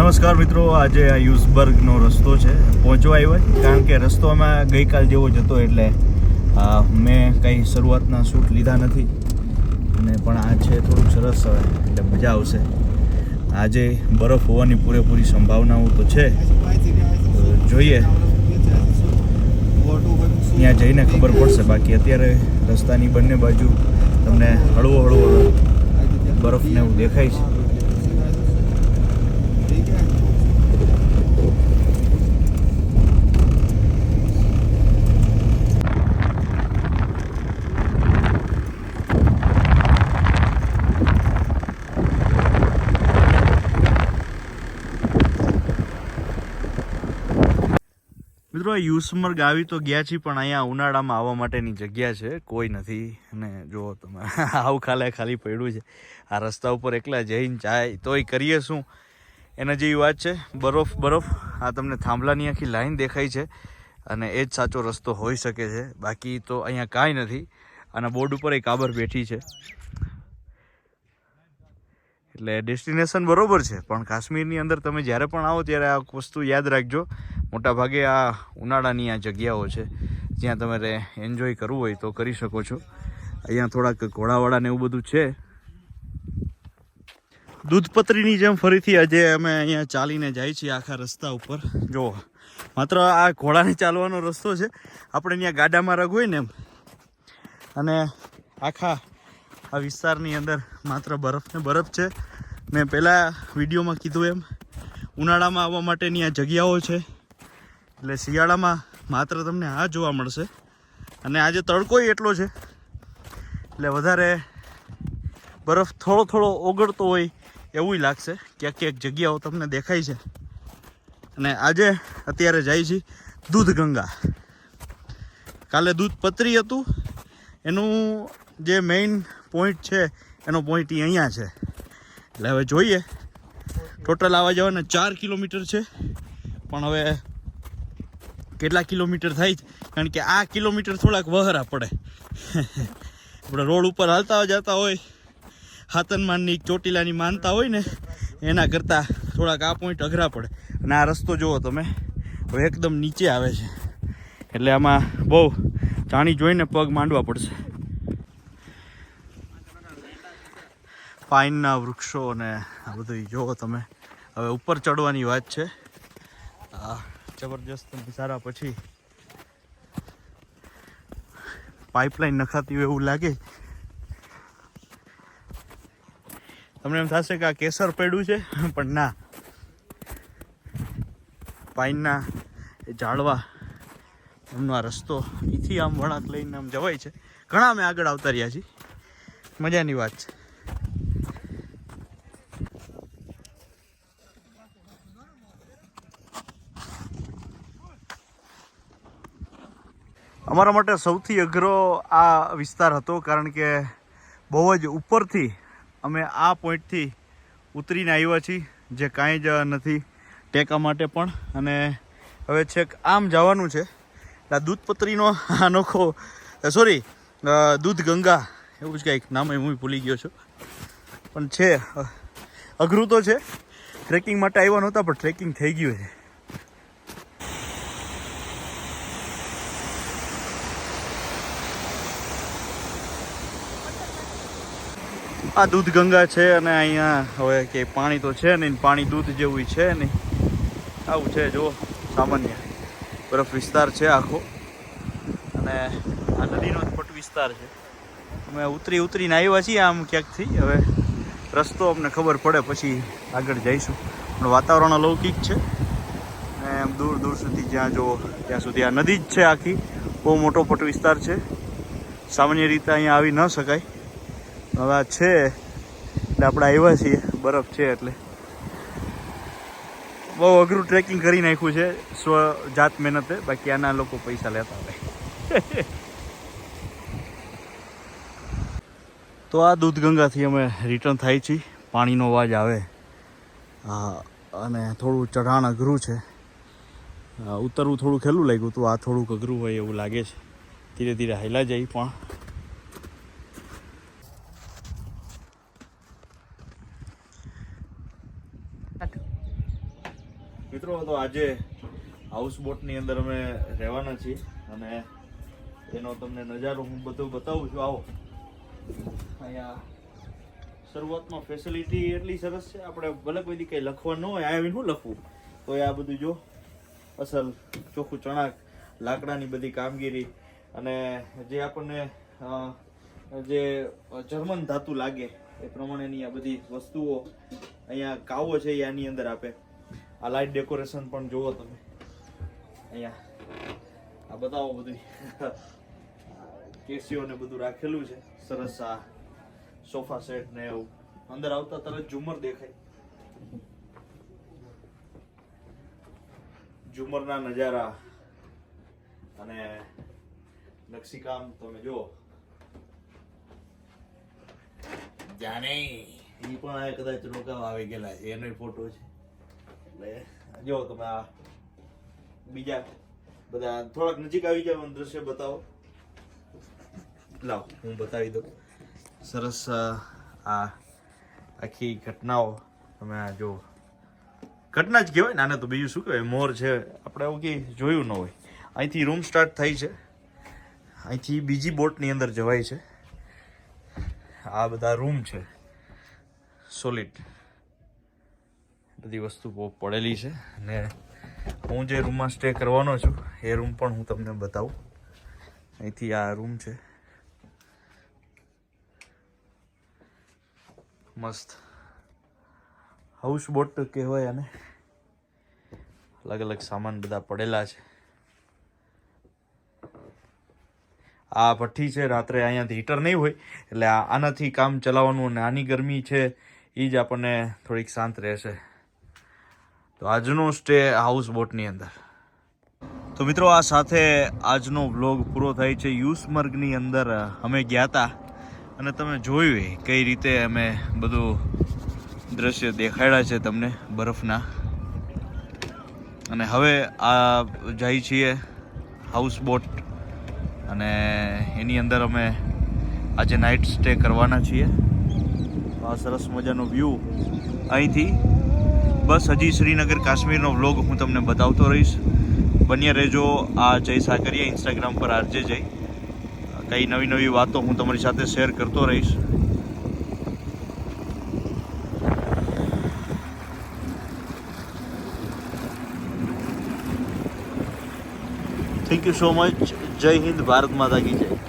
નમસ્કાર મિત્રો, આજે આ યુઝબર્ગનો રસ્તો છે, પહોંચવા આવ્યો કારણ કે રસ્તો અમે ગઈકાલ જેવો જ હતો એટલે મેં કંઈ શરૂઆતના શૂટ લીધા નથી, અને પણ આ છે થોડુંક સરસ હવે, એટલે મજા આવશે. આજે બરફ હોવાની પૂરેપૂરી સંભાવનાઓ તો છે જોઈએ. ત્યાં જઈને ખબર પડશે, બાકી અત્યારે રસ્તાની બંને બાજુ તમને હળવો હળવો બરફને એવું દેખાય છે. મિત્રો યુસમર્ગ આવી તો ગયા છીએ, પણ અહીંયા ઉનાળામાં આવવા માટેની જગ્યા છે, કોઈ નથી. અને જો તમે, આવું ખાલે ખાલી પડ્યું છે. આ રસ્તા ઉપર એકલા જઈને જાય તોય કરીએ શું? એના જેવી વાત છે. બરફ બરફ. આ તમને થાંભલાની આખી લાઈન દેખાય છે. અને એ જ સાચો રસ્તો હોઈ શકે છે. બાકી તો અહીંયા કાંઈ નથી. અને બોર્ડ ઉપર એક આબર બેઠી છે. એટલે ડેસ્ટિનેશન બરોબર છે. પણ કાશ્મીરની અંદર તમે જ્યારે પણ આવો ત્યારે આ વસ્તુ યાદ રાખજો. મોટા ભાગે આ ઉનાળાની આ જગ્યાઓ છે, જ્યાં તમારે એન્જોય કરવું હોય તો કરી શકો છો. અહીંયા થોડાક ઘોડાવાળા ને એવું બધું છે. દૂધપત્રીની જેમ ફરીથી આજે અમે અહીંયા ચાલીને જાય છીએ આખા રસ્તા ઉપર. જો, માત્ર આ ઘોડાને ચાલવાનો રસ્તો છે. આપણે અહીંયા ગાડામાં રગ હોય ને એમ. અને આખા આ વિસ્તારની અંદર માત્ર બરફ ને બરફ છે. મેં પહેલાં વિડીયોમાં કીધું એમ, ઉનાળામાં આવવા માટેની આ જગ્યાઓ છે. એટલે શિયાળામાં માત્ર તમને આ જોવા મળશે. અને આજે તડકોય એટલો છે, એટલે વધારે બરફ થોડો થોડો ઓગળતો હોય એવું લાગશે. ક્યાંક ક્યાંક જગ્યાઓ તમને દેખાય છે. અને આજે અત્યારે જાય છે દૂધ ગંગા કાલે દૂધ પતરી હતું. એનું જે મેઇન પોઈન્ટ છે, એનો પોઈન્ટ અહીંયા છે. એટલે હવે જોઈએ. ટોટલ આવવા જવાના ચાર કિલોમીટર છે. પણ હવે કેટલા કિલોમીટર થાય છે? કારણ કે આ કિલોમીટર થોડાક વહરા પડે. આપણે રોડ ઉપર હાલતા જતા હોય હાતનમાનની ચોટીલાની માનતા હોય ને, એના કરતાં થોડાક આ પોઈન્ટ અઘરા પડે. અને આ રસ્તો જુઓ તમે, હવે એકદમ નીચે આવે છે. એટલે આમાં બહુ જાણી જોઈને પગ માંડવા પડશે. પાઇનના વૃક્ષો અને આ બધું જુઓ તમે. હવે ઉપર ચડવાની વાત છે. આ જબરજસ્ત નજારા પછી પાઇપલાઇન નખાતી હોય એવું લાગે. તમને એમ થશે કે આ કેસર પડ્યું છે? પણ ના. પાઇનના એ ઝાડવા એમનો આ રસ્તો અહીંથી આમ વળાંક લઈને આમ જવાય છે. ઘણા અમે આગળ આવતા રહ્યા છીએ. મજાની વાત છે. અમારા માટે સૌથી અઘરો આ વિસ્તાર હતો, કારણ કે બહુ જ ઉપરથી અમે આ પોઈન્ટથી ઉતરીને આવ્યા છીએ, જે કાંઈ જ નથી ટેકા માટે પણ. અને હવે છેક આમ જવાનું છે. આ દૂધપત્રીનો અનોખો સોરી દૂધ ગંગા, એવું જ કંઈક નામ હું ભૂલી ગયો છું. પણ છે અઘરું તો છે. ટ્રેકિંગ માટે આવ્યા નહોતા, પણ ટ્રેકિંગ થઈ ગયું છે. આ દૂધ ગંગા છે અને અહીંયા હવે કે પાણી તો છે નહીં, પાણી દૂધ જેવું છે નહીં. આવું છે જો સામાન્ય. બરફ વિસ્તાર છે આખો. અને આ નદીનો પટ વિસ્તાર છે. અમે ઉતરી ઉતરીને આવ્યા છીએ આમ ક્યાંકથી. હવે રસ્તો અમને ખબર પડે, પછી આગળ જઈશું. પણ વાતાવરણ અલૌકિક છે. ને આમ દૂર દૂર સુધી જ્યાં જો ત્યાં સુધી આ નદી જ છે આખી. બહુ મોટો પટ વિસ્તાર છે. સામાન્ય રીતે અહીંયા આવી ન શકાય. હવે આ છે. એટલે આપણે આવ્યા છીએ. બરફ છે એટલે. બહુ અઘરું ટ્રેકિંગ કરી નાખ્યું છે. સ્વ જાત મહેનતે. બાકી આના લોકો પૈસા લેતા હોય. તો આ દૂધગંગાથી અમે રિટર્ન થાય છીએ. પાણીનો અવાજ આવે. અને થોડું ચઢાણ અઘરું છે. ઉતરવું થોડું ખેલું લાગ્યું હતું. આ થોડુંક અઘરું હોય એવું લાગે છે. ધીરે ધીરે હાલ્યા જઈ પણ મિત્રો, તો આજે હાઉસ બોટની અંદર અમે રહેવાના છીએ અને એનો તમને નજારો હું બધું બતાવું છું. આવો. અહીંયા શરૂઆતમાં ફેસિલિટી એટલી સરસ છે, આપણે ભલે કોઈ કંઈ લખવા ન હોય આવીને શું લખવું? તો આ બધું જો, અસલ ચોખ્ખું ચણાક, લાકડાની બધી કામગીરી અને જે આપણને જે જર્મન ધાતુ લાગે, એ પ્રમાણેની આ બધી વસ્તુઓ અહીંયા કાવો છે એ આની અંદર આપે. આ લાઇટ ડેકોરેશન પણ જુઓ તમે. અહીંયા આ બતાવો બધું. કેસીઓ ને બધું રાખેલું છે. સરસ આ સોફા સેટ ને એવું. અંદર આવતા તરત ઝુમર દેખાય. ઝુમરના નજારા અને નકશીકામ તમે જુઓ. જાણે એ પણ કદાચ રોકાવા આવી ગયેલા છે. એનો ફોટો છે. એટલે જો તમે આ બીજા બધા થોડાક નજીક આવી જાવ દ્રશ્ય બતાવો. લાવ, હું બતાવી દઉં. સરસ આ આખી ઘટનાઓ તમે આ જો. ઘટના જ કહેવાય ને, આને તો બીજું શું કહેવાય? મોર છે. આપણે એવું કંઈ જોયું ન હોય. અહીંથી રૂમ સ્ટાર્ટ થાય છે. અહીંથી બીજી બોટની અંદર જવાય છે. આ બધા રૂમ છે. સોલિડ બધી વસ્તુ બહુ પડેલી છે અને હું જે રૂમમાં સ્ટે કરવાનો છું, એ રૂમ પણ હું તમને બતાવું. અહીંથી આ રૂમ છે. મસ્ત. હાઉસ બોટ કહેવાય આને. અલગ અલગ સામાન બધા પડેલા છે. આ ભઠ્ઠી છે, રાત્રે અહીંયાથી હીટર નહીં હોય, એટલે આનાથી કામ ચલાવવાનું અને આની ગરમી છે એ જ આપણને થોડીક શાંત રહેશે. તો આજનો સ્ટે હાઉસ બોટની અંદર. તો મિત્રો, આ સાથે આજનો વ્લોગ પૂરો થાય છે. યુસમર્ગની અંદર અમે ગયા હતા અને તમે જોયું કઈ રીતે અમે બધું દ્રશ્ય દેખાડ્યા છે તમને બરફના. અને હવે આ જાય છીએ હાઉસ બોટ અને એની અંદર અમે આજે નાઇટ સ્ટે કરવાના છીએ. આ સરસ મજાનો વ્યૂ અહીંથી બસ હજી શ્રીનગર કાશ્મીરનો વ્લોગ હું તમને બતાવતો રહીશ. બન્યા રહેજો આ જય સાકરિયા ઇન્સ્ટાગ્રામ પર આરજે જય. કઈ નવી નવી વાતો હું તમારી સાથે શેર કરતો રહીશ. થેન્ક યુ સો મચ જય હિન્દ, ભારત માતા કી જય.